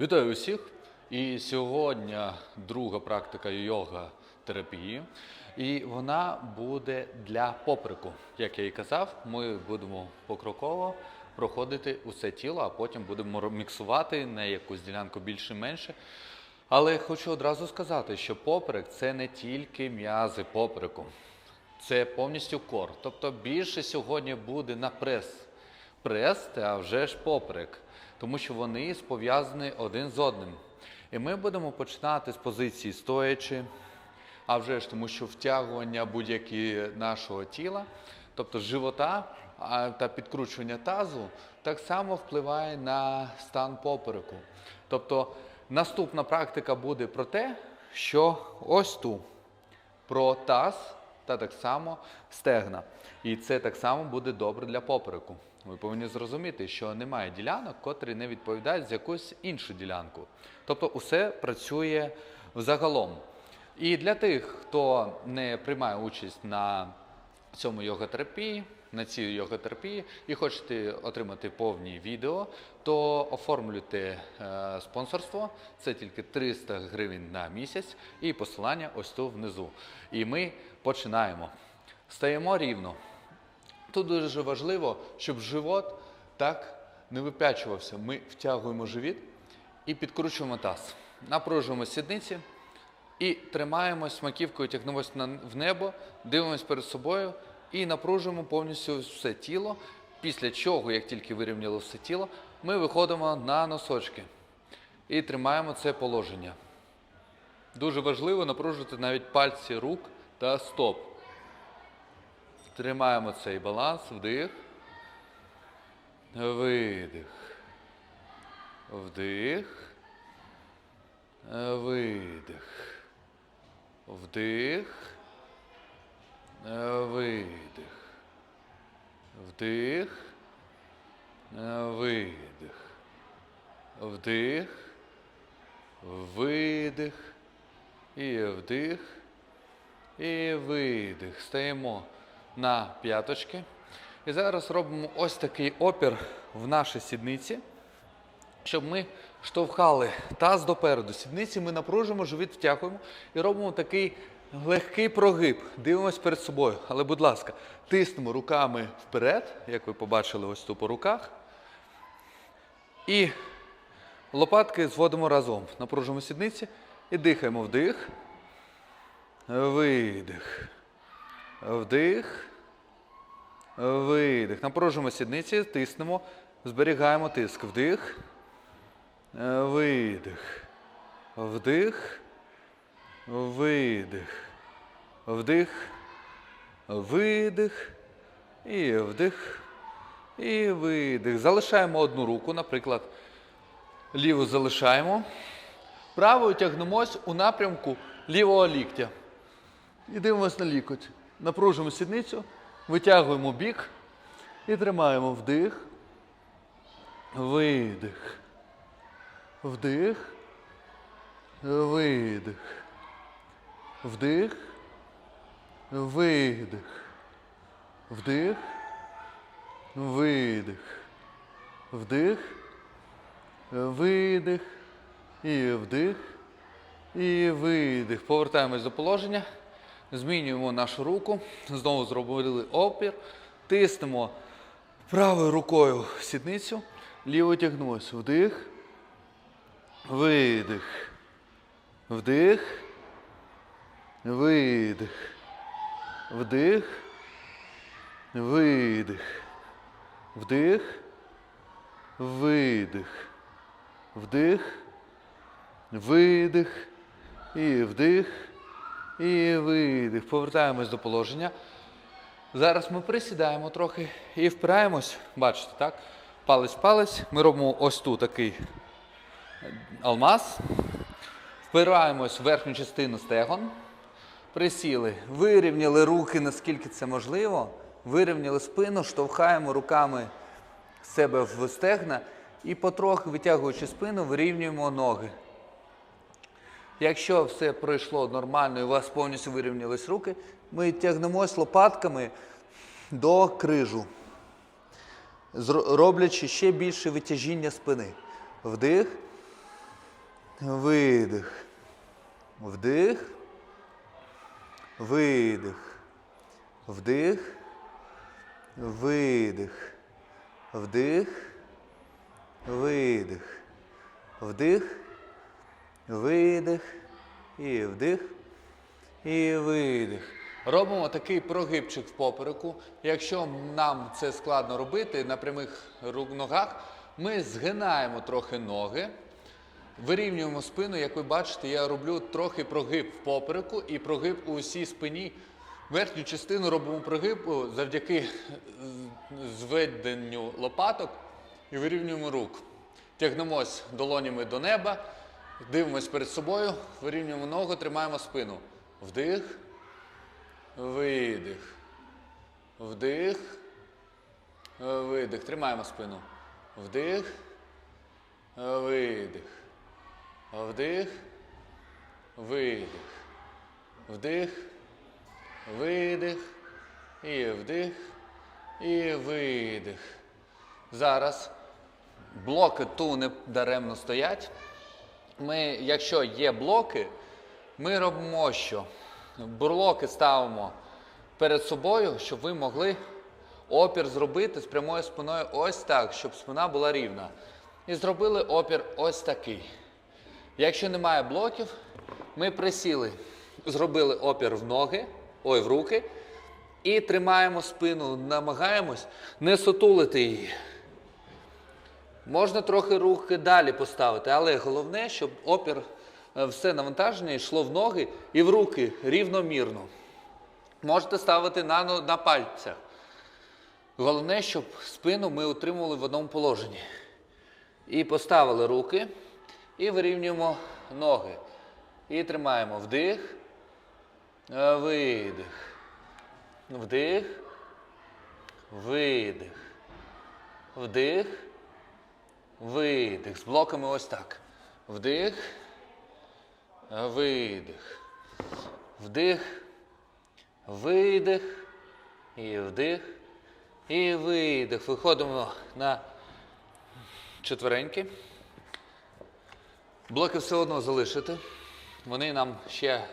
Вітаю усіх! І сьогодні друга практика йога терапії. І вона буде для попереку. Як я і казав, ми будемо покроково проходити усе тіло, а потім будемо міксувати на якусь ділянку більше-менше. Але хочу одразу сказати, що поперек це не тільки м'язи попереку, це повністю кор. Тобто більше сьогодні буде на прес. Прес, а вже ж поперек, тому що вони пов'язані один з одним. І ми будемо починати з позиції стоячи, а вже ж тому, що втягування будь-які нашого тіла, тобто живота та підкручування тазу, так само впливає на стан попереку. Тобто наступна практика буде про те, що ось тут про таз та так само стегна. І це так само буде добре для попереку. Ви повинні зрозуміти, що немає ділянок, котрі не відповідають за якусь іншу ділянку. Тобто усе працює взагалом. І для тих, хто не приймає участь на цьому йоготерапії, на цій йоготерапії і хочете отримати повні відео, то оформлюйте е, спонсорство. Це тільки 300 гривень на місяць, і посилання ось тут внизу. І ми починаємо. Стаємо рівно. Тут дуже важливо, щоб живот так не вип'ячувався. Ми втягуємо живіт і підкручуємо таз. Напружуємо сідниці і тримаємось маківкою, тягнемось в небо, дивимось перед собою і напружуємо повністю все тіло. Після чого, як тільки вирівняли все тіло, ми виходимо на носочки і тримаємо це положення. Дуже важливо напружувати навіть пальці рук та стоп. Тримаємо цей баланс, вдих, видих, вдих, видих, вдих, видих, вдих, видих, вдих, видих. І вдих. І видих. Стаємо на п'яточки. І зараз робимо ось такий опір в нашій сідниці, щоб ми штовхали таз допереду. Сідниці ми напружуємо, живіт втягуємо і робимо такий легкий прогиб. Дивимось перед собою. Але, будь ласка, тиснемо руками вперед, як ви побачили ось тут по руках. І лопатки зводимо разом. Напружуємо сідниці і дихаємо вдих. Видих. Вдих. Видих. Напружуємо сідниці, тиснемо, зберігаємо тиск. Вдих. Видих. Вдих. Видих. Вдих. Видих. І вдих. І видих. Залишаємо одну руку, наприклад, ліву залишаємо. Правою тягнемось у напрямку лівого ліктя. І дивимося на лікоть. Напружуємо сідницю, витягуємо бік і тримаємо вдих, видих, вдих, видих, вдих, видих, вдих, видих, вдих, видих. І вдих. І видих. Повертаємось до положення. Змінюємо нашу руку. Знову зробили опір. Тиснемо правою рукою сідницю. Лівою тягнулися. Вдих. Видих. Вдих. Видих. Вдих. Видих. Вдих. Видих. Вдих. Видих. І вдих. І видих. Повертаємось до положення. Зараз ми присідаємо трохи і впираємось. Бачите, так? Палець в палець. Ми робимо ось тут такий алмаз. Впираємось в верхню частину стегон. Присіли, вирівняли руки, наскільки це можливо. Вирівняли спину, штовхаємо руками себе в стегна і потрохи витягуючи спину, вирівнюємо ноги. Якщо все пройшло нормально і у вас повністю вирівнялись руки, ми тягнемось лопатками до крижу, роблячи ще більше витяжіння спини. Вдих, видих. Вдих. Видих. Вдих. Видих. Вдих. Видих. Вдих. Видих. І вдих. І видих. Робимо такий прогибчик в попереку. Якщо нам це складно робити на прямих ногах, ми згинаємо трохи ноги, вирівнюємо спину. Як ви бачите, я роблю трохи прогиб в попереку і прогиб у усій спині. Верхню частину робимо прогиб завдяки зведенню лопаток і вирівнюємо рук. Тягнемось долонями до неба, дивимось перед собою, вирівнюємо ногу, тримаємо спину. Вдих, видих. Вдих. Видих. Тримаємо спину. Вдих. Видих. Вдих. Видих. Вдих. Видих. І вдих. І видих. Зараз блоки ту не даремно стоять. Ми, якщо є блоки, ми робимо що? Бурлоки ставимо перед собою, щоб ви могли опір зробити з прямою спиною ось так, щоб спина була рівна. І зробили опір ось такий. Якщо немає блоків, ми присіли, зробили опір в ноги, ой, в руки, і тримаємо спину, намагаємось не сутулити її. Можна трохи руки далі поставити, але головне, щоб опір, е, все навантаження йшло в ноги і в руки рівномірно. Можете ставити на, на пальцях. Головне, щоб спину ми утримували в одному положенні. І поставили руки і вирівнюємо ноги. І тримаємо вдих, е, видих. Вдих, видих. Вдих. Видих. З блоками ось так. Вдих. Видих. Вдих. Видих. І вдих. І видих. Виходимо на четвереньки. Блоки все одно залишити. Вони нам ще